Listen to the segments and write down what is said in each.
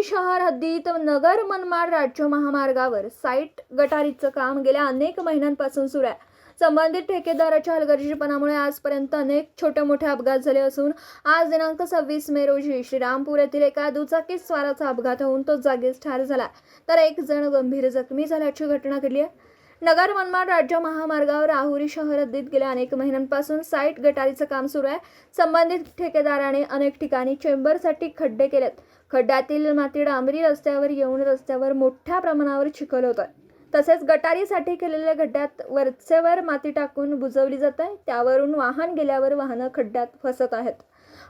नगर मनमाड राज्य महामार्गावर साईट गटारीचं काम गेल्या अनेक महिन्यांपासून सुरू आहे. संबंधित ठेकेदाराच्या हलगर्जीपणामुळे आजपर्यंत अनेक छोटे मोठे अपघात झाले असून आज दिनांक सव्वीस मे रोजी श्रीरामपूर येथील एका दुचाकी स्वाराचा अपघात होऊन तो जागीच ठार झाला. तर एक जण गंभीर जखमी झाल्याची घटना घडली आहे. नगर मनमाड राज्य महामार्गावर राहुरी शहर हद्दीत गेल्या अनेक महिन्यांपासून साईट गटारीचं काम सुरू आहे. संबंधित ठेकेदाराने अनेक ठिकाणी चेंबरसाठी खड्डे केलेत. खड्ड्यातील माती डांबरी रस्त्यावर येऊन रस्त्यावर मोठ्या प्रमाणावर चिखल होतात तसेच गटारीसाठी केलेल्या खड्ड्यात वरचेवर माती टाकून बुजवली जात आहे त्यावरून वाहन गेल्यावर वाहनं खड्ड्यात फसत आहेत.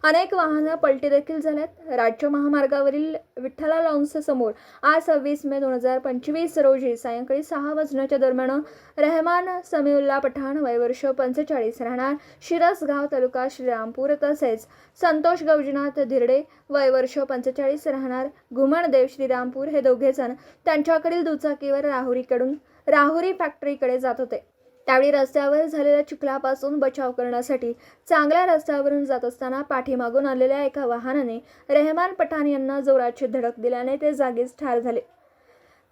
अनेक वाहनं पलटी देखील झाल्यात. राज्य महामार्गावरील विठ्ठला लॉन्स समोर आज सव्वीस मे दोन हजार पंचवीस रोजी सायंकाळी सहा वाजण्याच्या दरम्यान रहमान समीउल्ला पठाण वयवर्ष पंचेचाळीस राहणार. शिरसगाव तालुका श्रीरामपूर तसेच संतोष गौजीनाथ धिरडे वयवर्ष पंचेचाळीस राहणार. घुमणदेव श्रीरामपूर हे दोघेजण त्यांच्याकडील दुचाकीवर राहुरीकडून राहुरी फॅक्टरीकडे जात होते. त्यावेळी रस्त्यावर झालेल्या चिखलापासून बचाव करण्यासाठी चांगल्या रस्त्यावरून जात असताना पाठीमागून आलेल्या एका वाहनाने रेहमान पठाण यांना जोराची धडक दिल्याने ते जागीच ठार झाले.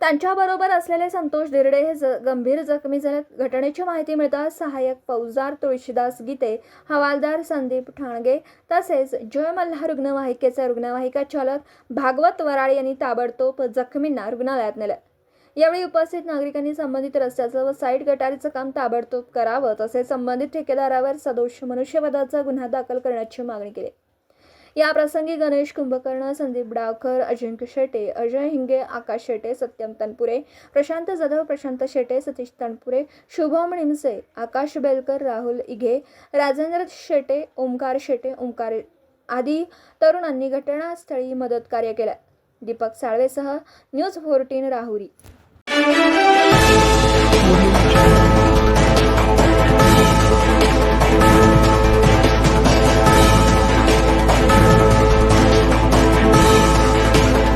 त्यांच्याबरोबर असलेले संतोष दिरडे हे ज गंभीर जखमी झाले. घटनेची माहिती मिळताच सहाय्यक फौजदार तुळशीदास गीते हवालदार संदीप ठाणगे तसेच जय मल्हार रुग्णवाहिकेचे रुग्णवाहिका चालक भागवत वराळे यांनी ताबडतोब जखमींना रुग्णालयात नेलं. यावेळी उपस्थित नागरिकांनी संबंधित रस्त्याचं व साईट गटारीचं काम ताबडतोब करावं तसेच संबंधित ठेकेदारावर सदोष मनुष्यवधाचा गुन्हा दाखल करण्याची मागणी केली. या प्रसंगी गणेश कुंभकर्ण संदीप डावकर अजिंक्य शेटे अजय हिंगे आकाश शेटे सत्यम तनपुरे प्रशांत जाधव प्रशांत शेटे सतीश तनपुरे शुभम निमसे आकाश बेलकर राहुल इघे राजेंद्र शेटे ओंकार शेटे ओंकार आदी तरुणांनी घटनास्थळी मदत कार्य केलं. Deepak साळवेसह news fourteen Rahuri. Thank you.